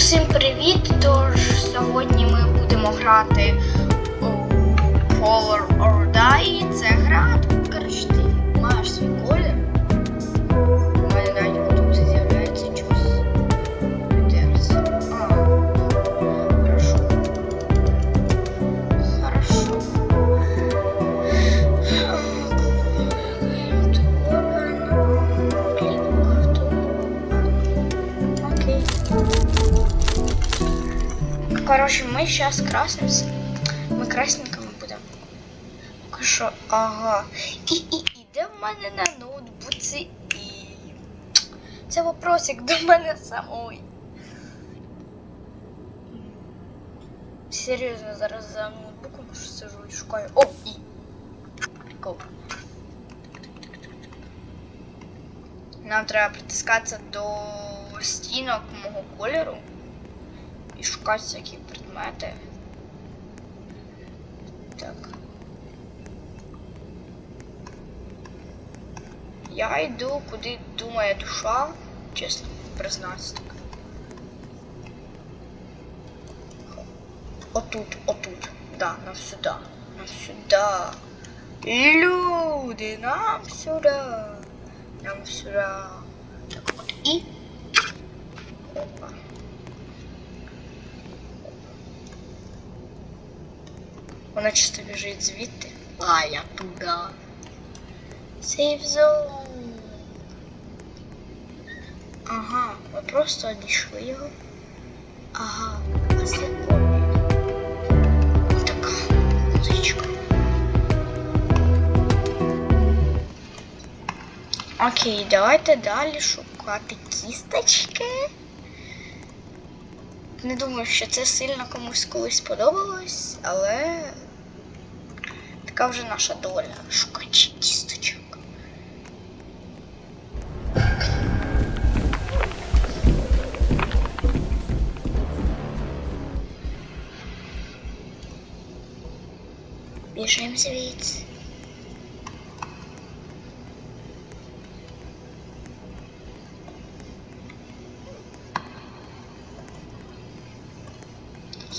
Усім привіт! Тож сьогодні ми будемо грати у Polar or Die. Це гра. Коротше, ти маєш свій колір. Короче, мы сейчас красимся. Ми красненькими будемо. Що, ага. І, і, і де в мене на ноутбуці і. Це вопросик до мене самої. Серйозно, зараз за ноутбуком сижу і шукаю. О, і. Прикол. Нам треба притискатися до стінок мого кольору і шукати всякі предмети. Так. Я йду, куди думає душа, чесно признатися так. Отут, отут. Да, нам сюди. Нам сюди. Люди, нам сюди. Нам сюда. Так вот и... Опа. Вона чисто біжить звідти. А я туди. Сейф зone. Ага, ми просто обійшли його. Ага, ослепомі. Така музичка. Окей, давайте далі шукати кісточки. Не думаю, що це сильно комусь колись сподобалось, але така вже наша доля шукати кісточок. Біжимо звідси.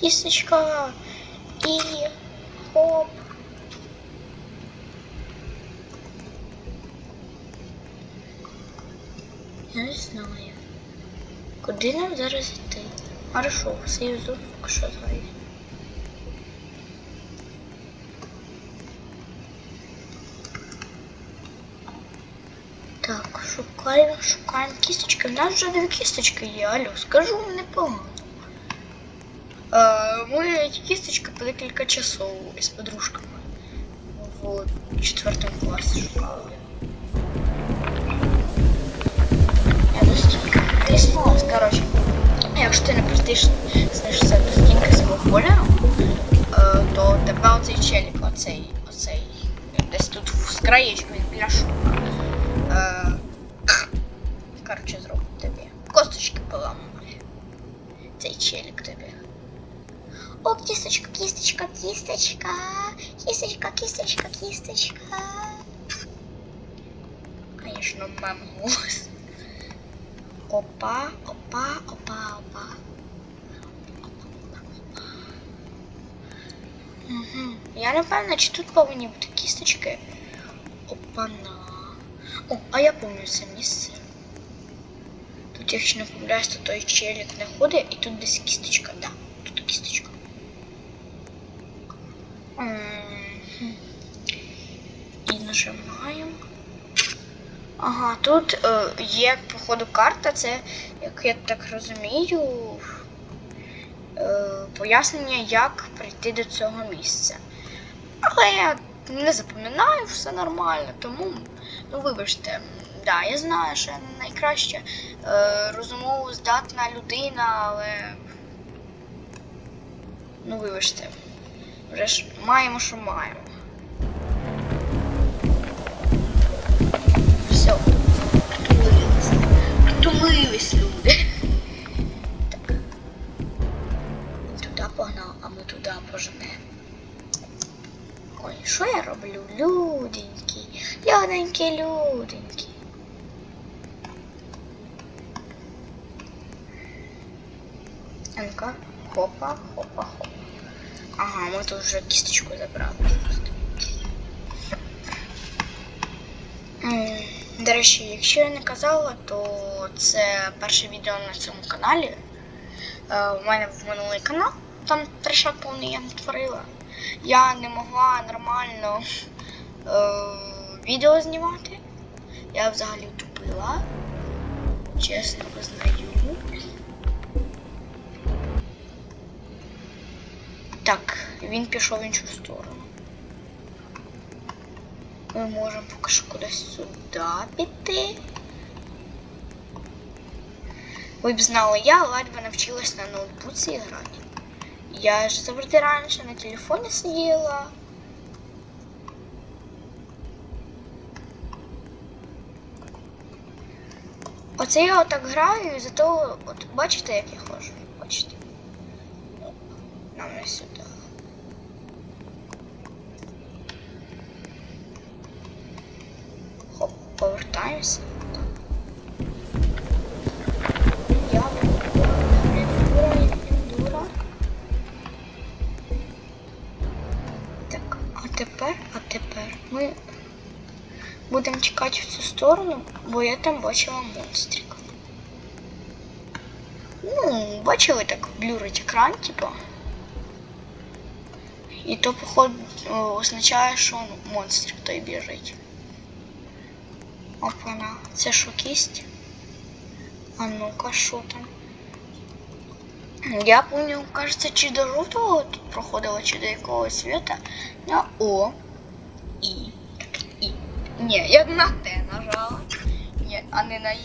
Кисточка и хоп. Я не знаю. Куди нам зараз йти? Хорошо, союзу, що знає. Так, шукаємо, шукаємо кісточки. У нас вже дві кісточки є, алло, скажу вам непогано. Е, Ми ці кісточки по декілька часов із подружками в четвертому класі шукали. Я досі коротше. Якщо ти не простиш знайшся до стінки свого кольору, е, то тебе оцей челік, оцей, оцей, десь тут з краєчку він біля шука. Е, коротше, зробить тобі. Косточки поламає. Цей челік тобі. О, кисточка, кисточка, кисточка, кисточка, кисточка, кисточка. Конечно, мам голос. Опа, опа, опа, опа. Угу. Я не певна, чи тут повинні бути кісточки. Опана. О, а я пам'ятаю це місце. Тут, якщо не помиляюсь, то той челік не ходить, і тут десь кісточка, да, тут кісточка. І нажимаємо. Ага, тут е, є, походу, карта, це, як я так розумію, е, пояснення, як прийти до цього місця. Але я не запам'ятаю, все нормально, тому, ну вибачте, да, я знаю, що я не найкраща е, розумово здатна людина, але. Ну, вибачте. Вже ж маємо, що маємо. Все. Втулились. Втулились люди. Так. Туди погнав, а ми туди поженемо. Ой, що я роблю? Люденькі, люденькі, люденькі. Хопа, хопа, хопа. Ага, вже кісточку забрали. М, До речі, якщо я не казала, то це перше відео на цьому каналі. Е, У мене в минулий канал, там трешак повний я натворила. Я не могла нормально е, відео знімати. Я взагалі тупила. Чесно визнаю. Так, він пішов в іншу сторону. Ми можемо поки що кудись сюди піти. Ви б знали, я ледве навчилась на ноутбуці грати. Я ж завжди раніше на телефоні сиділа. Оце я отак граю, і зато, от бачите, як я ходжу? Бачите? Не сюди. Хоп, повертаємося. Я дура, я дура, я дура. Так, а тепер, а тепер ми будемо чекати в цю сторону, бо я там бачила монстрика. Ну, бачили так блюрить екран, типа. І то, походу, означає, що монстрик той біжить. Опана, це що кість? А ну-ка, що там? Я помню, кажется, чи до жовтого тут проходило, чи до якого світа. На О. І. І. Ні, я на Т нажала. Ні, а не на І.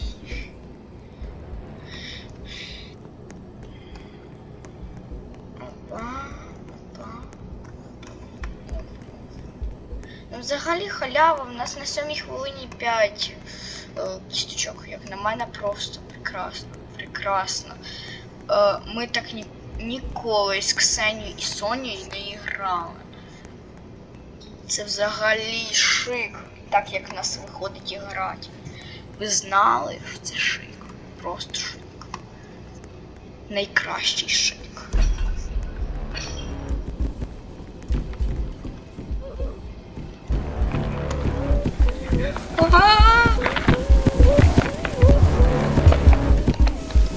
Опа, опа. Ну, взагалі халява, в нас на сьомій хвилині 5 е, кісточок, як на мене, просто прекрасно. Прекрасно. Е, ми так ні, ніколи з Ксенією і Сонією не грали. Це взагалі шик, так як в нас виходить і грати. Ви знали, що це шик. Просто шик. Найкращий шик.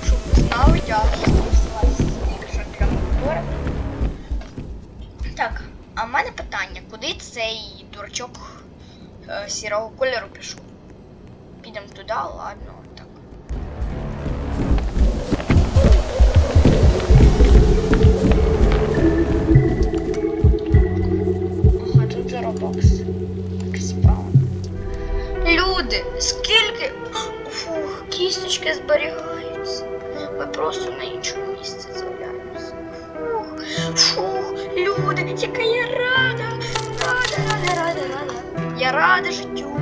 Щоб ви я якщо прямо говорю. Так, а в мене питання, куди цей дурачок е, сірого кольору пішов? Підемо туди, ладно, Люди, скільки Фух, кісточки зберігаються. Ми просто на іншому місці з'являємося. Фух, фух, люди, яка я рада. Рада, рада, рада, рада. Я рада життю.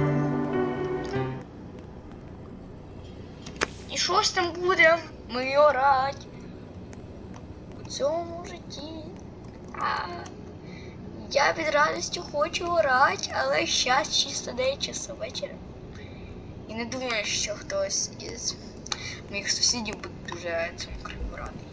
І щось там буде ми орать. У цьому житті. А, я від радості хочу орати, але щас чисто 9 часов вечора. Не думаю, що хтось із моїх сусідів буде дуже цьому крику радий.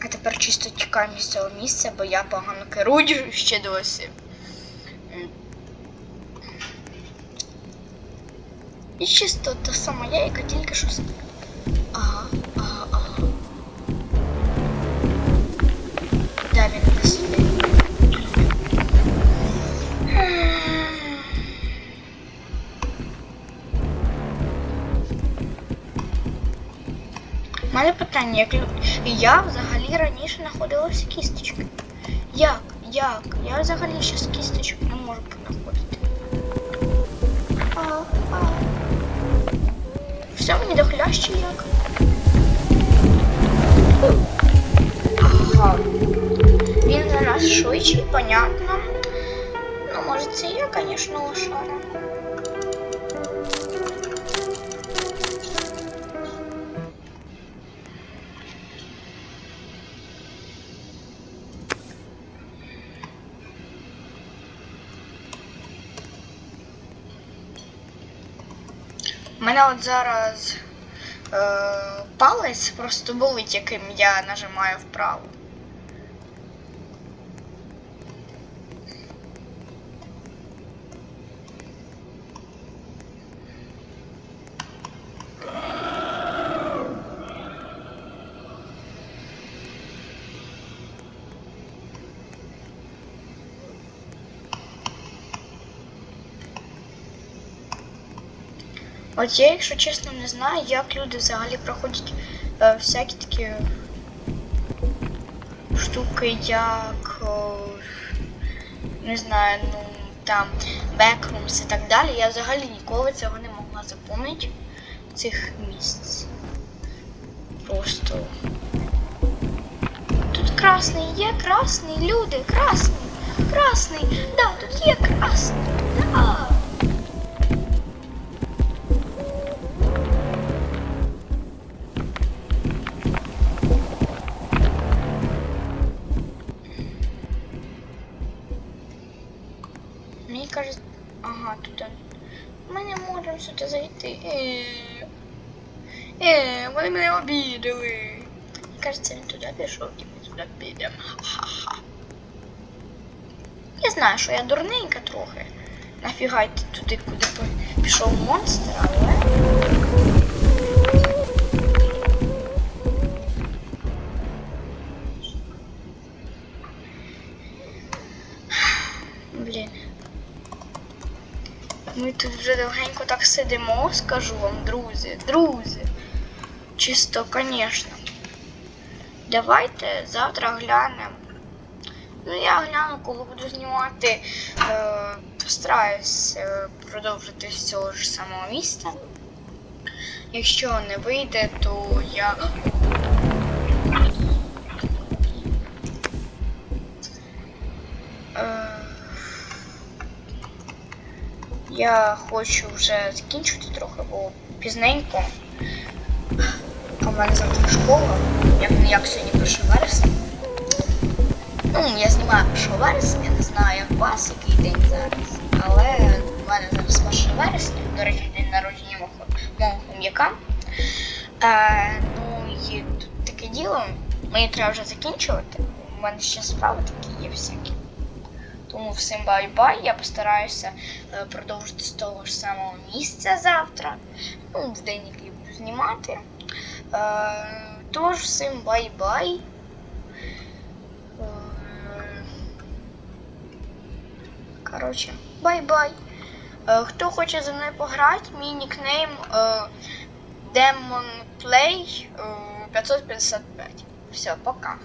А тепер чисто тікаємо з цього місця, бо я погано керую ще досі. І чисто та сама я, яка тільки що. с- У мене питання, як я взагалі раніше знаходилася кісточки. Як? Як? Я взагалі ще з кісточок не можу а. Все мені дохляще як. Ага. Він за нас швидший, понятно. Ну, може це я, звісно, лошара. Мене от зараз е, палець просто болить, яким я нажимаю вправо. От я, якщо чесно, не знаю, як люди взагалі проходять е, всякі такі штуки, як о, не знаю, ну там бекрумс і так далі. Я взагалі ніколи цього не могла запам'ятати цих місць. Просто тут красний є, красний, люди, красний, красний, да, тут є красний, Кажуть, ага, тут. Ми не можемо сюди зайти. Е, е, вони мене обідали. Мені кажеться, він туди пішов і ми. Ха-ха. Я знаю, що я дурненька трохи. Нафіга йти туди, куди пішов монстр, але. Вже довгенько так сидимо, скажу вам, друзі, друзі. Чисто, звісно. Давайте завтра глянемо. Ну, я гляну, коли буду знімати. Е, постараюсь е, продовжити з цього ж самого міста. Якщо не вийде, то я. Я хочу вже закінчити трохи, бо пізненько. А в мене завтра школа. Як не як сьогодні 1 вересня. Ну, я знімаю 1 вересня, не знаю, як вас який день зараз. Але в мене зараз 1 вересня, до речі, день народження мого хом'яка. Е, ну і тут таке діло. Мені треба вже закінчувати. У мене ще справи такі є всякі. Тому всім бай-бай. Я постараюся е, продовжити з того ж самого місця завтра. Ну, в день, який буду знімати. Е, тож, всім бай-бай. Е, Коротше, бай-бай. Хто хоче зі мною пограти, мій нікнейм Demon Play е, 555. Все, пока.